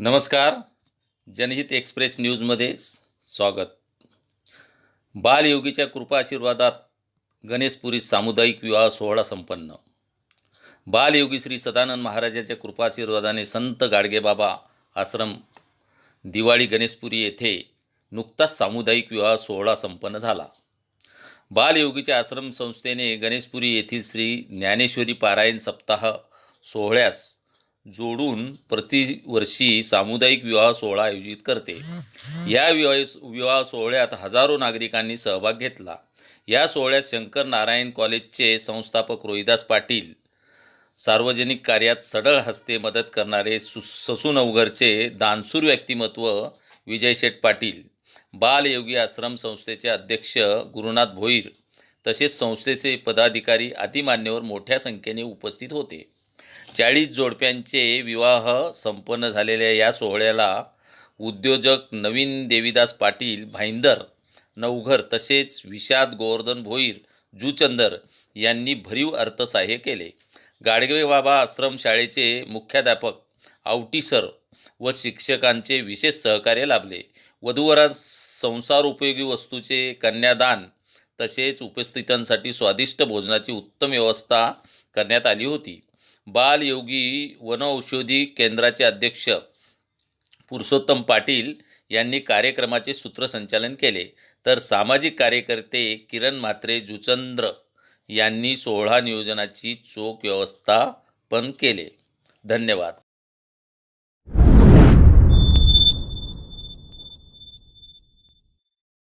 नमस्कार. जनहित एक्सप्रेस न्यूजमध्ये स्वागत. बालयोगीच्या कृपा आशीर्वादात गणेशपुरी सामुदायिक विवाह सोहळा संपन्न. बालयोगी श्री सदानंद महाराजांच्या कृपा आशीर्वादाने संत गाडगेबाबा आश्रम दिवाळी गणेशपुरी येथे नुकताच सामुदायिक विवाह सोहळा संपन्न झाला. बालयोगीच्या आश्रम संस्थेने गणेशपुरी येथील श्री ज्ञानेश्वरी पारायण सप्ताह सोहळ्यास जोडून प्रतिवर्षी सामुदायिक विवाह सोहळा आयोजित करते. या विवाह विवाह सोहळ्यात हजारो नागरिकांनी सहभाग घेतला. या सोहळ्यात शंकर नारायण कॉलेजचे संस्थापक रोहिदास पाटील सार्वजनिक कार्यात सडळ हस्ते मदत करणारे सु ससून अवघरचे दानसूर व्यक्तिमत्व विजय शेठ पाटील बालयोगी आश्रम संस्थेचे अध्यक्ष गुरुनाथ भोईर तसेच संस्थेचे पदाधिकारी आदी मान्यवर मोठ्या संख्येने उपस्थित होते. चाळीस जोडप्यांचे विवाह संपन्न झालेल्या या सोहळ्याला उद्योजक नवीन देवीदास पाटील भाईंदर नवघर तसेच विषाद गोवर्धन भोईर जुचंदर यांनी भरीव अर्थसहाय्य केले. गाडगे बाबा आश्रम शाळेचे मुख्याध्यापक आवटी सर व शिक्षकांचे विशेष सहकार्य लाभले. वधूवरात संसार उपयोगी वस्तूचे कन्यादान तसेच उपस्थितांसाठी स्वादिष्ट भोजनाची उत्तम व्यवस्था करण्यात आली होती. बालयोगी वनौषधी केंद्राचे अध्यक्ष पुरुषोत्तम पाटील यांनी कार्यक्रमाचे सूत्रसंचालन केले. तर सामाजिक कार्यकर्ते किरण म्हात्रे जुचंद्र यांनी सोहळा नियोजनाची चोख व्यवस्थापन केले. धन्यवाद.